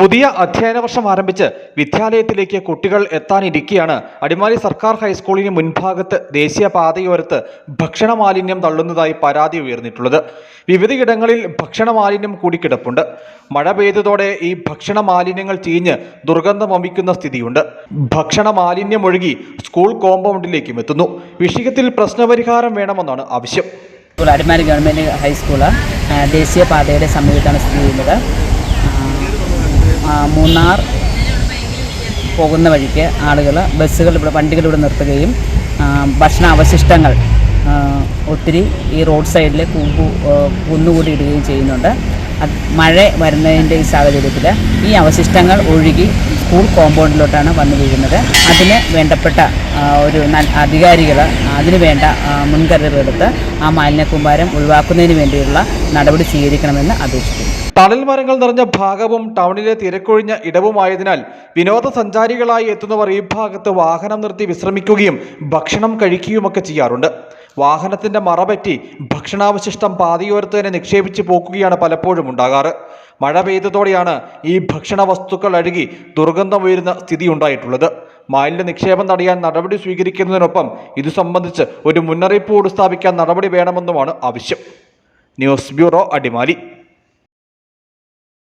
പുതിയ അധ്യയന വർഷം ആരംഭിച്ച് വിദ്യാലയത്തിലേക്ക് കുട്ടികൾ എത്താനിരിക്കെയാണ്. അടിമാലി സർക്കാർ ഹൈസ്കൂളിന് മുൻഭാഗത്ത് ദേശീയ പാതയോരത്ത് ഭക്ഷണ മാലിന്യം തള്ളുന്നതായി പരാതി ഉയർന്നിട്ടുള്ളത്. വിവിധയിടങ്ങളിൽ ഭക്ഷണ മാലിന്യം കൂടി കിടപ്പുണ്ട് മഴ പെയ്തതോടെ ഈ ഭക്ഷണ മാലിന്യങ്ങൾ ചീഞ്ഞ് ദുർഗന്ധം വമിക്കുന്ന സ്ഥിതിയുണ്ട്. ഭക്ഷണ മാലിന്യം ഒഴുകി സ്കൂൾ കോമ്പൗണ്ടിലേക്കും എത്തുന്നു. വിഷയത്തിൽ പ്രശ്നപരിഹാരം വേണമെന്നാണ് ആവശ്യം. അടിമാലി ഗവൺമെന്റ് ഹൈസ്കൂൾ ദേശീയപാതയുടെ സമീപത്താണ് സ്ഥിതി ചെയ്യുന്നത്. മൂന്നാർ പോകുന്ന വഴിക്ക് ആളുകൾ ബസ്സുകൾ ഇവിടെ വണ്ടികൾ ഇവിടെ നിർത്തുകയും ഭക്ഷണ അവശിഷ്ടങ്ങൾ ഒത്തിരി ഈ റോഡ് സൈഡിൽ കൂമ്പു കുന്നുകൂടി ഇടുകയും ചെയ്യുന്നുണ്ട്. മഴ വരുന്നതിന്റെ ഈ സാഹചര്യത്തിൽ ഈ അവശിഷ്ടങ്ങൾ ഒഴുകി സ്കൂൾ കോമ്പൗണ്ടിലോട്ടാണ് വന്നു വീഴുന്നത്. അതിന് വേണ്ടപ്പെട്ട ഒരു അധികാരികൾ അതിന് വേണ്ട മുൻകരുതലെടുത്ത് ആ മാലിന്യ കൂമ്പാരം ഒഴിവാക്കുന്നതിന് വേണ്ടിയുള്ള നടപടി സ്വീകരിക്കണമെന്ന് അപേക്ഷിക്കുന്നു. തണൽ മരങ്ങൾ നിറഞ്ഞ ഭാഗവും ടൗണിലെ തിരക്കൊഴിഞ്ഞ ഇടവുമായതിനാൽ വിനോദസഞ്ചാരികളായി എത്തുന്നവർ ഈ ഭാഗത്ത് വാഹനം നിർത്തി വിശ്രമിക്കുകയും ഭക്ഷണം കഴിക്കുകയുമൊക്കെ ചെയ്യാറുണ്ട്. വാഹനത്തിന്റെ മറപറ്റി ഭക്ഷണാവശിഷ്ടം പാതയോരത്ത് തന്നെ നിക്ഷേപിച്ച് പോക്കുകയാണ് പലപ്പോഴും ഉണ്ടാകാറ്. മഴ പെയ്തതോടെയാണ് ഈ ഭക്ഷണ വസ്തുക്കൾ അഴുകി ദുർഗന്ധം ഉയരുന്ന സ്ഥിതി ഉണ്ടായിട്ടുള്ളത്. മാലിന്യ നിക്ഷേപം തടയാൻ നടപടി സ്വീകരിക്കുന്നതിനൊപ്പം ഇതു സംബന്ധിച്ച് ഒരു മുന്നറിയിപ്പ് കൂടി സ്ഥാപിക്കാൻ നടപടി വേണമെന്നുമാണ് ആവശ്യം. News bureau Adimali.